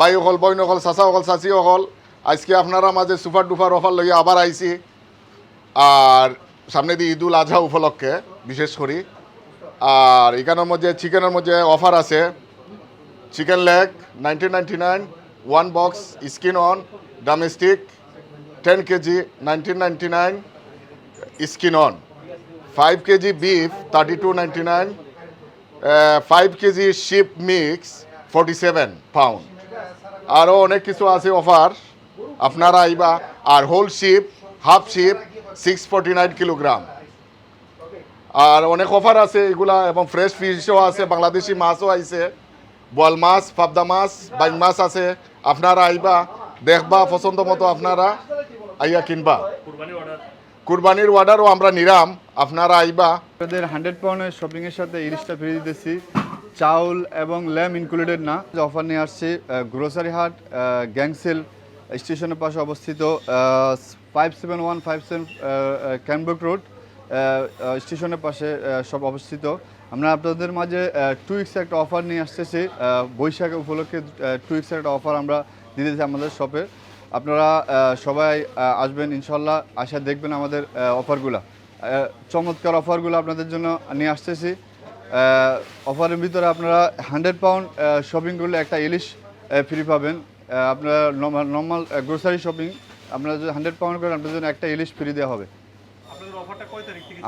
By অকল বইন অকল চাচা অকল চাচি অকল আজকে আপনারা মাঝে সুপার ডুপার অফার লইয়া আবার আইছি। আর সামনে দিয়ে ঈদুল আজহা উপলক্ষে, বিশেষ করি। আর এখানের মধ্যে, চিকেনের মধ্যে অফার আছে। Chicken leg nineteen ninety nine one box skin on domestic ten KG nineteen ninety nine skin on five KG beef thirty two ninety nine five KG sheep mix forty seven pound আরও অনেক কিছু আছে offer আপনারা আইবা, আর whole sheep half sheep six forty nine kilogram আর অনেক offer আছে এগুলা, এবং ফ্রেশ ফিশও আছে, বাংলাদেশি মাছও আইছে। বল মাছ, পাবদা মাছ, বাইং মাছ আছে। আপনারা আইবা, দেখবা, পছন্দ মতো আপনারা আইয়া কিনবা। কুরবানির অর্ডারও আমরা নিরাম। আপনারা আইবা। হান্ড্রেড পাউন্ডের শপিংয়ের সাথে ইলিশটা ফিরিয়ে দিতেছি। চাউল এবং ল্যাম ইনক্লুডেড না। অফার নিয়ে আসছি গ্রোসারি হাট গ্যাংসেল স্টেশনের পাশে অবস্থিত five seven one five seven ক্যানবুক road স্টেশনের পাশে সব অবস্থিত। আমরা আপনাদের মাঝে টু উইক্সের একটা অফার নিয়ে আসতেছি বৈশাখ উপলক্ষে টু উইক্সের একটা অফার আমরা দিতেছি আমাদের শপে আপনারা সবাই আসবেন ইনশাল্লাহ আসা দেখবেন আমাদের অফারগুলো চমৎকার অফারগুলো আপনাদের জন্য নিয়ে আসতেছি। অফারের ভিতরে আপনারা হান্ড্রেড পাউন্ড শপিং করলে একটা ইলিশ ফ্রি পাবেন। আপনারা নর্মাল গ্রোসারি শপিং আপনারা যদি হান্ড্রেড পাউন্ড করেন আপনাদের জন্য একটা ইলিশ ফ্রি দেওয়া হবে।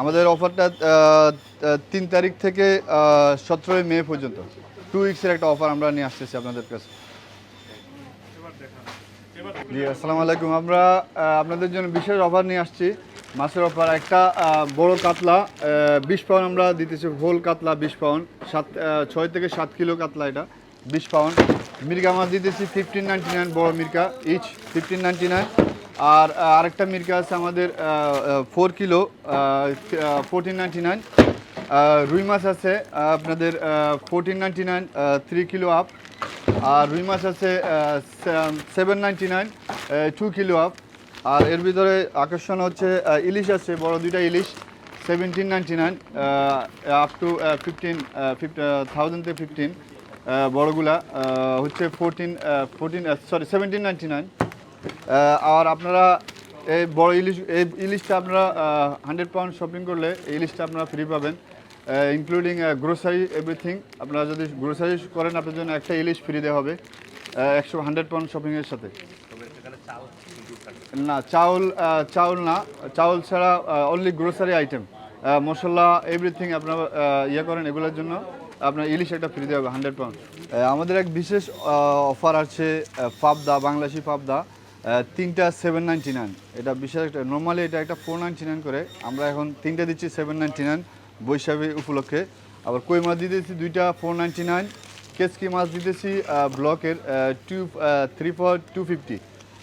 আমাদের অফারটা তিন তারিখ থেকে সতেরোই মে পর্যন্ত। টু উইক্সের একটা অফার আমরা নিয়ে আসতেছি আপনাদের কাছে। জি আসসালামু আলাইকুম। আমরা আপনাদের জন্য বিশেষ অফার নিয়ে আসছি। মাছের অফার, একটা বড় কাতলা বিশ পাউন্ড আমরা দিতেছি, হোল কাতলা বিশ পাউন্ড, সাত ছয় থেকে সাত কিলো কাতলা এটা, বিশ পাউন্ড। মির্গা মাছ দিতেছি ফিফটিন নাইনটি নাইন বড় মির্কা ইচ ফিফটিন নাইনটি নাইন আর আরেকটা মির্কা আছে আমাদের four kilo fourteen ninety nine রুই মাছ আছে আপনাদের fourteen ninety nine three kilo up আর রুই মাছ আছে seven ninety nine two kilo up আর এর ভিতরে আকর্ষণ হচ্ছে ইলিশ আছে, বড় দুইটা ইলিশ seventeen ninety nine up to fifteen thousand থেকে ফিফটিন বড়গুলা হচ্ছে fourteen fourteen sorry seventeen ninety nine আর আপনারা এই বড় ইলিশ, এই ইলিশটা আপনারা হান্ড্রেড পাউন্ড শপিং করলে এই ইলিশটা আপনারা ফ্রি পাবেন ইনক্লুডিং গ্রোসারি এভরিথিং আপনারা যদি গ্রোসারি করেন আপনার জন্য একটা ইলিশ ফ্রি দেওয়া হবে একশো হান্ড্রেড পাউন্ড শপিংয়ের সাথে। না, চাউল চাউল না। চাউল ছাড়া অনলি গ্রোসারি আইটেম মশলা এভরিথিং আপনারা ইয়ে করেন এগুলোর জন্য। আপনার ইলিশ একটা ফ্রি দেওয়া হবে হান্ড্রেড পাউন্ড আমাদের এক বিশেষ অফার আছে পাবদা বাংলাদেশি পাবদা তিনটা সেভেন নাইনটি নাইন এটা বিশেষ একটা নর্মালি এটা একটা ফোর নাইনটি নাইন করে। আমরা এখন তিনটা দিচ্ছি সেভেন নাইনটি নাইন বৈশাখী উপলক্ষে। আবার কই মাছ দিতেছি দুইটা ফোর নাইনটি নাইন কেসকি মাছ দিতেছি ব্লকের two three four two fifty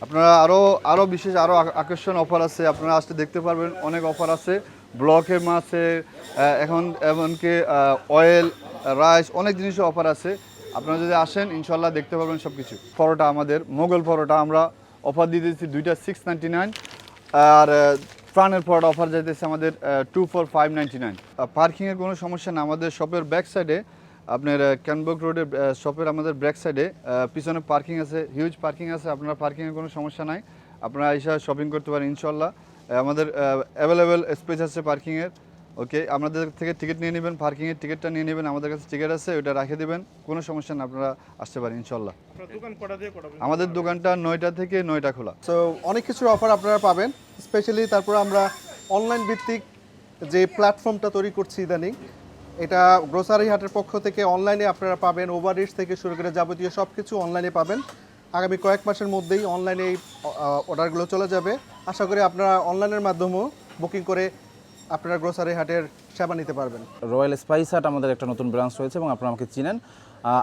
আপনারা আরও আরও বিশেষ আরও আকর্ষণ অফার আছে, আপনারা আসতে দেখতে পারবেন, অনেক অফার আছে। ব্লকের মাছে এখন, এমনকি অয়েল রাইস অনেক জিনিসের অফার আছে। আপনারা যদি আসেন, ইনশাল্লাহ দেখতে পারবেন সব কিছু পরোটা আমাদের, মোগল পরোটা আমরা অফার দিয়ে দিচ্ছি দুইটা সিক্স নাইনটি নাইন আর প্রাণের পরোটা অফার যাইতেছে আমাদের two four five ninety nine পার্কিংয়ের কোনো সমস্যা না আমাদের শপের ব্যাক সাইডে আপনার ক্যানবক রোডের শপের আমাদের ব্যাক সাইডে পিছনে পার্কিং আছে হিউজ পার্কিং আছে আপনার পার্কিংয়ের কোনো সমস্যা নাই। আপনারা এসে শপিং করতে পারেন ইনশাল্লাহ আমাদের অ্যাভেলেবেল স্পেস আছে পার্কিংয়ের ওকে আমাদের থেকে টিকিট নিয়ে নেবেন পার্কিংয়ের টিকিটটা নিয়ে নেবেন আমাদের কাছে টিকিট আছে ওটা রাখে দেবেন। কোনো সমস্যা না আপনারা আসতে পারেন ইনশাল্লাহ আমাদের দোকানটা নয়টা থেকে নয়টা খোলা। সো অনেক কিছুর অফার আপনারা পাবেন স্পেশালি তারপর আমরা অনলাইন ভিত্তিক যে প্ল্যাটফর্মটা তৈরি করছি ইদানিং এটা গ্রোসারি হাটের পক্ষ থেকে অনলাইনে আপনারা পাবেন ওভার রিচ থেকে শুরু করে যাবতীয় সব কিছু অনলাইনে পাবেন। আগামী কয়েক মাসের মধ্যেই অনলাইনে এই অর্ডারগুলো চলে যাবে। আশা করি আপনারা অনলাইনের মাধ্যমেও বুকিং করে আপনারা গ্রোসারি হাটের সেবা নিতে পারবেন। রয়্যাল স্পাইস হাট আমাদের একটা নতুন ব্রাঞ্চ রয়েছে এবং আপনারা আমাকে চিনেন।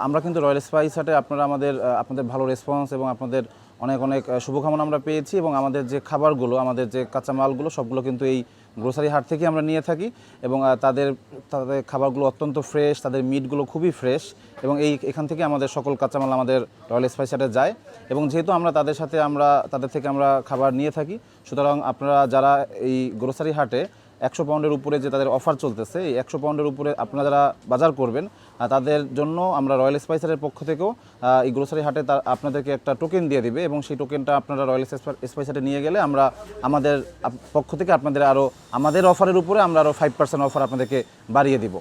আমরা কিন্তু রয়্যাল স্পাইস হাটে আপনারা আমাদের আপনাদের ভালো রেসপন্স এবং আপনাদের অনেক অনেক শুভকামনা আমরা পেয়েছি এবং আমাদের যে খাবারগুলো, আমাদের যে কাঁচামালগুলো, সবগুলো কিন্তু এই গ্রোসারি হাট থেকে আমরা নিয়ে থাকি এবং তাদের তাদের খাবারগুলো অত্যন্ত ফ্রেশ, তাদের মিটগুলো খুবই ফ্রেশ এবং এই, এখান থেকে আমাদের সকল কাঁচামাল আমাদের রয়্যাল স্পাইসারে যায় এবং যেহেতু আমরা তাদের সাথে আমরা, তাদের থেকে আমরা খাবার নিয়ে থাকি, সুতরাং আপনারা যারা এই গ্রোসারি হাটে একশো পাউন্ডের উপরে যে তাদের অফার চলতেছে, এই একশো পাউন্ডের উপরে আপনারা যারা বাজার করবেন তাদের জন্য আমরা রয়্যাল স্পাইসারের পক্ষ থেকেও এই গ্রোসারি হাটে তার, আপনাদেরকে একটা টোকেন দিয়ে দিবে এবং সেই টোকেনটা আপনারা রয়্যাল স্পাইসারে নিয়ে গেলে আমরা আমাদের পক্ষ থেকে আপনাদের আরও আমাদের অফারের উপরে আমরা আরও ফাইভ পার্সেন্ট অফার আপনাদেরকে বাড়িয়ে দিব।